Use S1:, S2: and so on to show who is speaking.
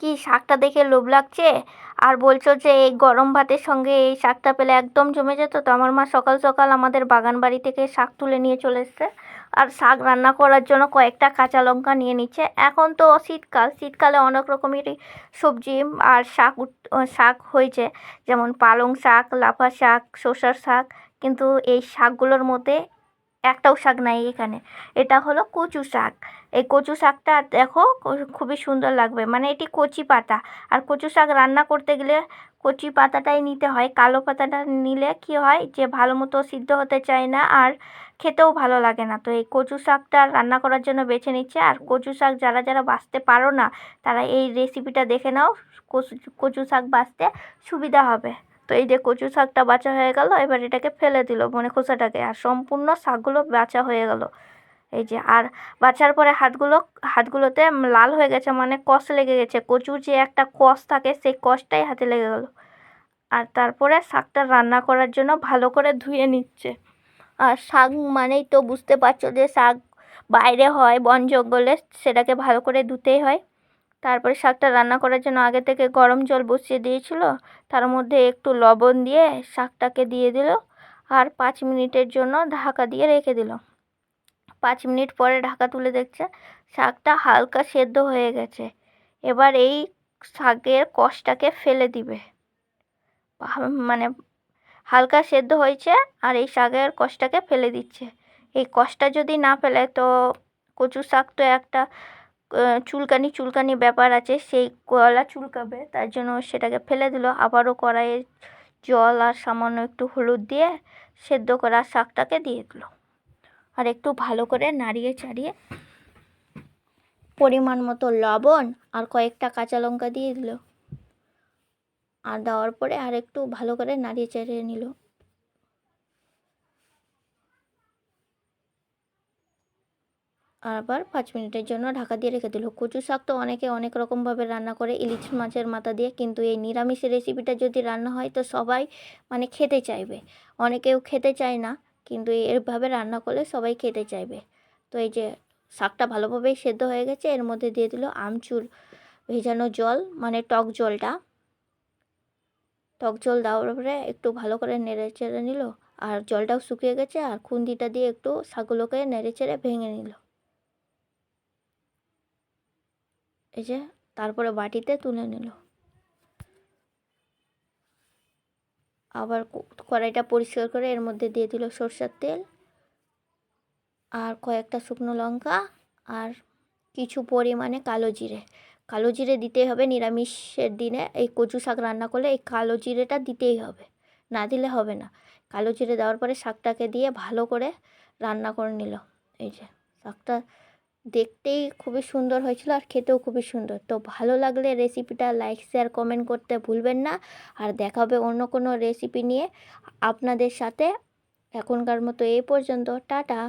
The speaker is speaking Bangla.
S1: কি শাকটা দেখে লোভ লাগছে? আর বলছো যে এই গরম ভাতের সঙ্গে এই শাকটা পেলে একদম জমে যেত, তো আমার মা সকাল সকাল আমাদের বাগান বাড়ি থেকে শাক তুলে নিয়ে চলে এসছে। আর শাক রান্না করার জন্য কয়েকটা কাঁচা লঙ্কা নিয়ে নিচ্ছে। এখন তো শীতকাল, শীতকালে অনেক রকমেরই সবজি আর শাক শাক হয়েছে। যেমন পালং শাক, লাফা শাক, শসার শাক। কিন্তু এই শাকগুলোর মধ্যে একটাও শাক নাই এখানে। এটা হলো কচু শাক। এই কচু শাকটা দেখো খুবই সুন্দর লাগবে। মানে এটি কচি পাতা। আর কচু শাক রান্না করতে গেলে কচি পাতাটাই নিতে হয়। কালো পাতাটা নিলে কি হয় যে ভালো মতো সিদ্ধ হতে চায় না আর খেতেও ভালো লাগে না। তো এই কচু শাকটা রান্না করার জন্য বেছে নিচ্ছে। আর কচু শাক যারা যারা বাঁচতে পারো না, তারা এই রেসিপিটা দেখে নাও। কচু কচু শাক বাঁচতে সুবিধা হবে। তো এই যে কচু শাকটা বাছা হয়ে গেল, এবার এটাকে ফেলে দিল মানে খোসাটাকে আর সম্পূর্ণ শাকগুলো বাছা হয়ে গেল। এই যে আর বাছার পরে হাতগুলো, হাতগুলোতে লাল হয়ে গেছে মানে কষ লেগে গেছে। কচুর যে একটা কষ থাকে সেই কষটাই হাতে লেগে গেল। আর তারপরে শাকটা রান্না করার জন্য ভালো করে ধুয়ে নিচ্ছে। আর শাক মানেই তো বুঝতে পারছ যে শাক বাইরে হয়, বন জঙ্গলে সেটাকে ভালো করে ধুতেই হয়। তারপরে শাকটা রান্না করার জন্য আগে থেকে গরম জল বসিয়ে দিয়েছিল। তার মধ্যে একটু লবণ দিয়ে শাকটাকে দিয়ে দিল আর পাঁচ মিনিটের জন্য ঢাকা দিয়ে রেখে দিল। পাঁচ মিনিট পরে ঢাকা তুলে দেখছে শাকটা হালকা সেদ্ধ হয়ে গেছে। এবার এই শাকের কষটাকে ফেলে দিবে। মানে হালকা সেদ্ধ হয়েছে আর এই শাকের কষটাকে ফেলে দিচ্ছে। এই কষটা যদি না ফেলে তো কচু শাক তো একটা চুলকানি চুলকানি ব্যাপার আছে, সেই গলা চুলকাবে, তার জন্য সেটাকে ফেলে দিল। আবারও কড়াইয়ে জল আর সামান্য একটু হলুদ দিয়ে সেদ্ধ করা শাকটাকে দিয়ে দিল। আর একটু ভালো করে নাড়িয়ে চাড়িয়ে পরিমাণ মতো লবণ আর কয়েকটা কাঁচা লঙ্কা দিয়ে দিল। আর দেওয়ার পরে আর একটু ভালো করে নাড়িয়ে চাড়িয়ে নিল। আবার পাঁচ মিনিটের জন্য ঢাকা দিয়ে রেখে দিল। কচু শাক তো অনেকে অনেক রকমভাবে রান্না করে। ইলিশ মাছের মাথা দিয়ে কিন্তু এই নিরামিষ রেসিপিটা যদি রান্না হয় তো সবাই মানে খেতে চাইবে। অনেকেও খেতে চায় না, কিন্তু এভাবে রান্না করলে সবাই খেতে চাইবে। তো এই যে শাকটা ভালোভাবেই সেদ্ধ হয়ে গেছে, এর মধ্যে দিয়ে দিল আমচুর ভেজানো জল মানে টক জলটা। টক জল দেওয়ার পরে একটু ভালো করে নেড়ে চেড়ে নিল, আর জলটাও শুকিয়ে গেছে, আর খুন্দিটা দিয়ে একটু শাকগুলোকে নেড়ে চেড়ে ভেঙে নিল। এই যে, তারপরে বাটিতে তুলে নিল। আবার কড়াইটা পরিষ্কার করে এর মধ্যে দিয়ে দিল সরষের তেল আর কয়েকটা শুকনো লঙ্কা আর কিছু পরিমাণে কালো জিরে। কালো জিরে দিতেই হবে নিরামিষের দিনে। এই কচু শাক রান্না করলে এই কালো জিরেটা দিতেই হবে, না দিলে হবে না। কালো জিরে দেওয়ার পরে শাকটাকে দিয়ে ভালো করে রান্না করে নিল। এই যে, শাকটা দেখতেই খুবই সুন্দর হয়েছিল আর খেতেও খুবই সুন্দর। তো ভালো লাগলে রেসিপিটা লাইক শেয়ার কমেন্ট করতে ভুলবেন না। আর দেখাবে অন্য কোনো রেসিপি নিয়ে। আপনাদের সাথে এখনকার মতো এই পর্যন্ত। টাটা!